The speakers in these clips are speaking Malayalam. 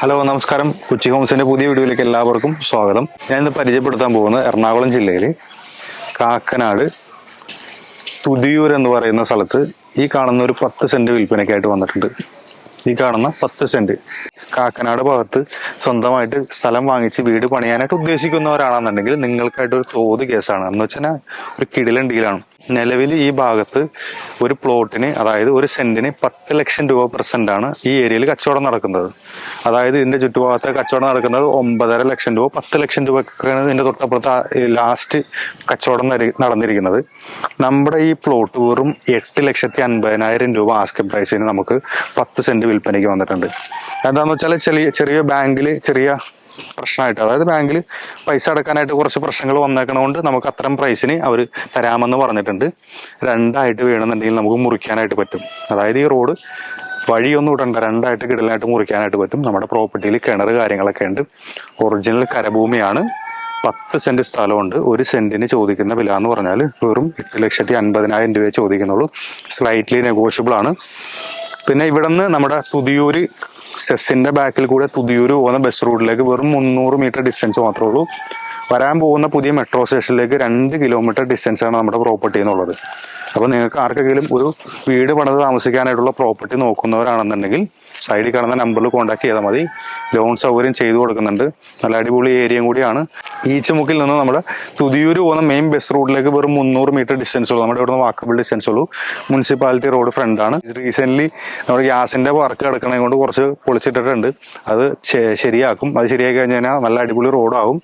ഹലോ നമസ്കാരം. കൊച്ചി ഹോംസിന്റെ പുതിയ വീഡിയോയിലേക്ക് എല്ലാവർക്കും സ്വാഗതം. ഞാൻ ഇന്ന് പരിചയപ്പെടുത്താൻ പോകുന്നത് എറണാകുളം ജില്ലയിൽ കാക്കനാട് തുതിയൂർ എന്ന് പറയുന്ന സ്ഥലത്ത് ഈ കാണുന്ന ഒരു പത്ത് സെന്റ് വിൽപ്പനയ്ക്കായിട്ട് വന്നിട്ടുണ്ട്. ഈ കാണുന്ന പത്ത് സെന്റ്. കാക്കനാട് ഭാഗത്ത് സ്വന്തമായിട്ട് സ്ഥലം വാങ്ങിച്ച് വീട് പണിയാനായിട്ട് ഉദ്ദേശിക്കുന്നവരാണെന്നുണ്ടെങ്കിൽ നിങ്ങൾക്കായിട്ട് ഒരു തോത് കേസാണ്. എന്ന് വെച്ചാൽ ഒരു കിടിലൻ ഡീലാണ് നിലവിൽ ഈ ഭാഗത്ത് ഒരു പ്ലോട്ടിന് അതായത് ഒരു സെന്റിന് പത്ത് ലക്ഷം രൂപ പെർസെന്റ് ആണ് ഈ ഏരിയയിൽ കച്ചവടം നടക്കുന്നത്. അതായത് ഇതിന്റെ ചുറ്റുഭാഗത്ത് കച്ചവടം നടക്കുന്നത് ഒമ്പതര ലക്ഷം രൂപ പത്ത് ലക്ഷം രൂപക്കാണ് ഇതിന്റെ തൊട്ടപ്പുറത്ത് ലാസ്റ്റ് കച്ചവടം നരി- നടന്നിരിക്കുന്നത്. നമ്മുടെ ഈ പ്ലോട്ട് വെറും എട്ട് ലക്ഷത്തി അൻപതിനായിരം രൂപ ആസ്ക് പ്രൈസിന് നമുക്ക് പത്ത് സെന്റ് വിൽപ്പനയ്ക്ക് വന്നിട്ടുണ്ട്. എന്താന്ന് വെച്ചാൽ ചെറിയ ചെറിയ ബാങ്കിൽ ചെറിയ പ്രശ്നമായിട്ട് അതായത് ബാങ്കിൽ പൈസ അടക്കാനായിട്ട് കുറച്ച് പ്രശ്നങ്ങൾ വന്നേക്കണതുകൊണ്ട് നമുക്ക് അത്തരം പ്രൈസിന് അവർ തരാമെന്ന് പറഞ്ഞിട്ടുണ്ട്. രണ്ടായിട്ട് വേണമെന്നുണ്ടെങ്കിൽ നമുക്ക് മുറിക്കാനായിട്ട് പറ്റും. അതായത് ഈ റോഡ് വഴിയൊന്നും ഇടണ്ട രണ്ടായിട്ട് കിടലായിട്ട് മുറിക്കാനായിട്ട് പറ്റും. നമ്മുടെ പ്രോപ്പർട്ടിയിൽ കിണർ കാര്യങ്ങളൊക്കെ ഉണ്ട്. ഒറിജിനൽ കരഭൂമിയാണ്. പത്ത് സെന്റ് സ്ഥലമുണ്ട്. ഒരു സെന്റിന് ചോദിക്കുന്ന വില എന്ന് പറഞ്ഞാൽ വെറും എട്ട് ലക്ഷത്തി അൻപതിനായിരം രൂപയെ ചോദിക്കുന്നുള്ളൂ. സ്ലൈറ്റ്ലി നെഗോഷ്യബിൾ ആണ്. പിന്നെ ഇവിടുന്ന് നമ്മുടെ തുതിയൂര് സെസ്സിന്റെ ബാക്കിൽ കൂടെ പുതിയൊരു പോകുന്ന ബസ് റൂട്ടിലേക്ക് വെറും മുന്നൂറ് മീറ്റർ ഡിസ്റ്റൻസ് മാത്രമേ ഉള്ളൂ. വരാൻ പോകുന്ന പുതിയ മെട്രോ സ്റ്റേഷനിലേക്ക് രണ്ട് കിലോമീറ്റർ ഡിസ്റ്റൻസ് ആണ് നമ്മുടെ പ്രോപ്പർട്ടി എന്നുള്ളത്. അപ്പൊ നിങ്ങൾക്ക് ആർക്കെങ്കിലും ഒരു വീട് പണിത് താമസിക്കാനായിട്ടുള്ള പ്രോപ്പർട്ടി നോക്കുന്നവരാണെന്നുണ്ടെങ്കിൽ സൈഡിൽ കാണുന്ന നമ്പറിൽ കോൺടാക്ട് ചെയ്താൽ മതി. ലോൺ സൗകര്യം ചെയ്തു കൊടുക്കുന്നുണ്ട്. നല്ല അടിപൊളി ഏരിയയും കൂടിയാണ്. ഈച്ചമുക്കിൽ നിന്ന് നമ്മുടെ തുതിയൂര് പോകുന്ന മെയിൻ ബസ് റൂട്ടിലേക്ക് വെറും മുന്നൂറ് മീറ്റർ ഡിസ്റ്റൻസ് ഉള്ളൂ. നമ്മുടെ ഇവിടുന്ന് വാക്കബിൾ ഡിസ്റ്റൻസ് ഉള്ളൂ. മുനിസിപ്പാലിറ്റി റോഡ് ഫ്രണ്ടാണ് റീസെന്റ് നമ്മുടെ ഗ്യാസിന്റെ വർക്ക് കിടക്കണേ കൊണ്ട് കുറച്ച് പൊളിച്ചിട്ടിട്ടുണ്ട്. അത് ശരിയാക്കും. അത് ശരിയാക്കി കഴിഞ്ഞാൽ നല്ല അടിപൊളി റോഡാവും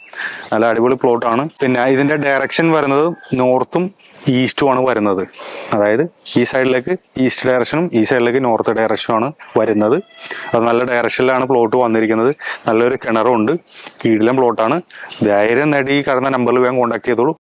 നല്ല അടിപൊളി പ്ലോട്ടാണ് പിന്നെ ഇതിന്റെ ഡയറക്ഷൻ വരുന്നത് നോർത്തും ഈസ്റ്റും ആണ് വരുന്നത്. അതായത് ഈ സൈഡിലേക്ക് ഈസ്റ്റ് ഡയറക്ഷനും ഈ സൈഡിലേക്ക് നോർത്ത് ഡയറക്ഷനും ആണ് വരുന്നത്. അത് നല്ല ഡയറക്ഷനിലാണ് പ്ലോട്ട് വന്നിരിക്കുന്നത്. നല്ലൊരു കിണറുണ്ട്. കീഴിലും പ്ലോട്ടാണ് ധൈര്യം നേടി ഈ കടന്ന നമ്പറിൽ വേഗം കോൺടാക്ട് ചെയ്തോളൂ.